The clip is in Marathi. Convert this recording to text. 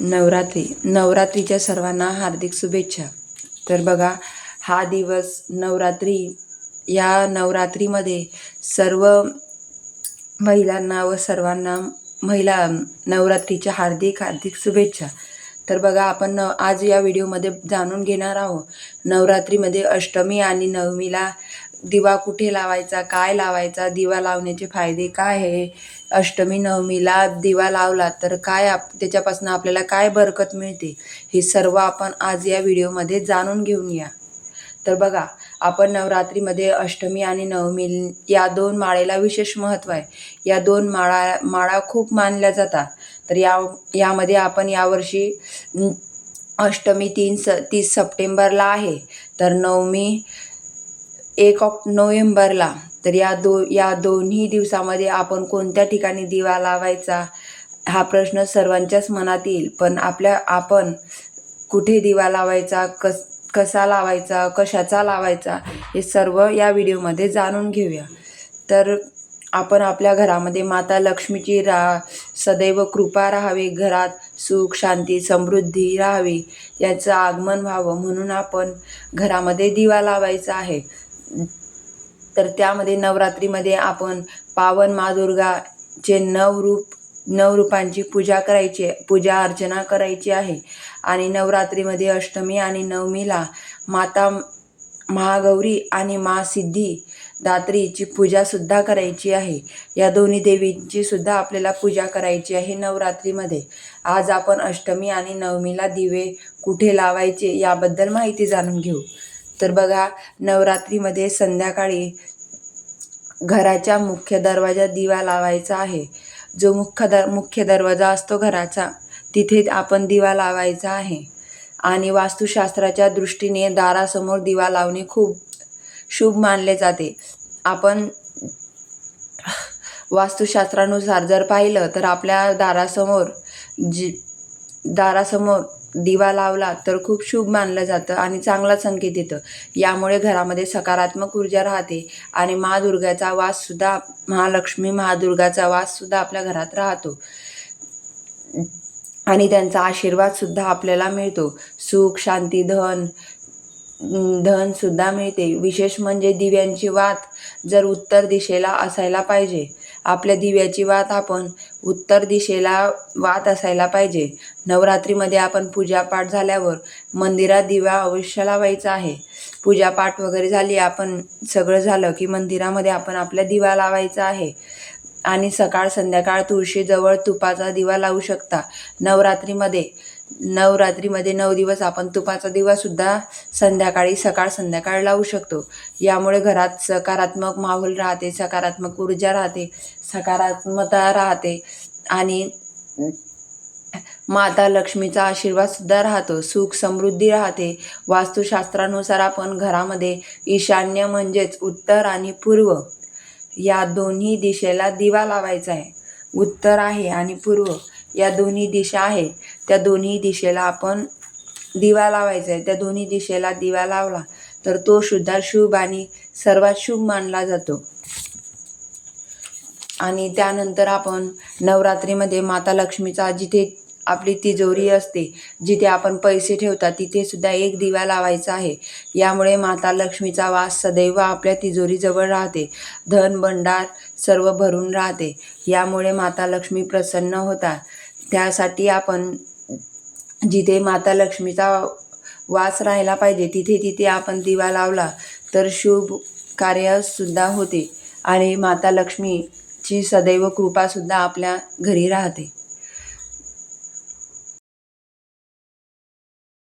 नवरात्री नवरात्रीच्या सर्वांना हार्दिक शुभेच्छा. तर बघा हा दिवस नवरात्री या नवरात्रीमध्ये सर्व महिलांना व सर्वांना महिला नवरात्रीच्या हार्दिक हार्दिक शुभेच्छा. तर बघा आपण न आज या व्हिडिओमध्ये जाणून घेणार आहोत. नवरात्रीमध्ये अष्टमी आणि नवमीला दिवा कुठे लावायचा काय लावायचा दिवा लावण्याचे फायदे काय आहे? अष्टमी नवमीला दिवा लावला तर काय आप त्याच्यापासून आपल्याला काय बरकत मिळते? हे सर्व आपण आज या व्हिडिओमध्ये जाणून घेऊन या. तर बघा आपण नवरात्रीमध्ये अष्टमी आणि नवमी या दोन माळेला विशेष महत्त्व आहे. या दोन माळा माळा खूप मानल्या जातात. तर या यामध्ये आपण यावर्षी अष्टमी तीन स तीस सप्टेंबरला आहे. तर नवमी एक ऑक् नोव्हेंबरला तर या दो या दोन्ही दिवसामध्ये आपण कोणत्या ठिकाणी दिवा लावायचा? हा प्रश्न सर्वांच्याच मनात येईल. पण आपल्या आपण कुठे दिवा लावायचा? कस कसा लावायचा? कशाचा लावायचा? हे सर्व या व्हिडिओमध्ये जाणून घेऊया. तर आपण आपल्या घरामध्ये माता लक्ष्मीची रा सदैव कृपा राहावी घरात सुख शांती समृद्धी राहावी याचं आगमन व्हावं म्हणून आपण घरामध्ये दिवा लावायचा आहे. तर त्यामध्ये नवरात्रीमध्ये आपण पावन मा दुर्गाचे नऊ रूप नऊ रूपांची पूजा करायची पूजा अर्चना करायची आहे. आणि नवरात्रीमध्ये अष्टमी आणि नवमीला माता महागौरी आणि मा सिद्धी दात्रीची पूजासुद्धा करायची आहे. या दोन्ही देवींची सुद्धा आपल्याला पूजा करायची आहे नवरात्रीमध्ये. आज आपण अष्टमी आणि नवमीला दिवे कुठे लावायचे याबद्दल माहिती जाणून घेऊ. तर बघा नवरात्रीमध्ये संध्याकाळी घराच्या मुख्य दरवाजा दिवा लावायचा आहे. जो मुख्य दर मुख्य दरवाजा असतो घराचा तिथे आपण दिवा लावायचा आहे. आणि वास्तुशास्त्राच्या दृष्टीने दारासमोर दिवा लावणे खूप शुभ मानले जाते. आपण वास्तुशास्त्रानुसार जर पाहिलं तर आपल्या दारासमोर जी दारासमोर दिवा लावला तर खूप शुभ मानलं जातं आणि चांगला संकेत येतं. यामुळे घरामध्ये सकारात्मक ऊर्जा राहते आणि महादुर्गाचा वाससुद्धा महालक्ष्मी महादुर्गाचा वाससुद्धा आपल्या घरात राहतो. आणि त्यांचा आशीर्वादसुद्धा आपल्याला मिळतो. सुख शांती धन धनसुद्धा मिळते. विशेष म्हणजे दिव्यांची वात जर उत्तर दिशेला असायला पाहिजे. आपल्या दिव्याची वात आपण उत्तर दिशेला वात असायला पाहिजे. नवरात्रीमध्ये आपण पूजापाठ झाल्यावर मंदिरात दिवा अवश्य लावायचा आहे. पूजापाठ वगैरे झाली आपण सगळं झालं की मंदिरामध्ये आपण आपल्या दिवा लावायचा आहे. आणि सकाळ संध्याकाळ तुळशीजवळ तुपाचा दिवा लावू शकता. नवरात्रीमध्ये नवरात्रीमध्ये नऊ दिवस आपण तुपाचा दिवासुद्धा संध्याकाळी सकाळ संध्याकाळ लावू शकतो. यामुळे घरात सकारात्मक माहोल राहते सकारात्मक ऊर्जा राहते सकारात्मकता राहते आणि माता लक्ष्मीचा आशीर्वादसुद्धा राहतो. सुख समृद्धी राहते. वास्तुशास्त्रानुसार आपण घरामध्ये ईशान्य म्हणजेच उत्तर आणि पूर्व या दोन्ही दिशेला दिवा लावायचा आहे. उत्तर आहे आणि पूर्व या दोन्ही दिशा आहे त्या दोन्ही दिशेला आपण दिवा लावायचा आहे. त्या दोन्ही दिशेला दिवा लावला तर तो सुद्धा शुभ आणि सर्वात शुभ मानला जातो. आणि त्यानंतर आपण नवरात्रीमध्ये माता लक्ष्मीचा जिथे आपली तिजोरी असते जिथे आपण पैसे ठेवतात तिथे सुद्धा एक दिवा लावायचा आहे. यामुळे माता लक्ष्मीचा वास सदैव आपल्या तिजोरीजवळ राहते. धन भंडार सर्व भरून राहते. यामुळे माता लक्ष्मी प्रसन्न होतात. त्यासाठी आपण जिथे माता लक्ष्मीचा वास राहायला पाहिजे तिथे तिथे आपण दिवा लावला तर शुभ कार्यसुद्धा होते. आणि माता लक्ष्मीची सदैव कृपासुद्धा आपल्या घरी राहते.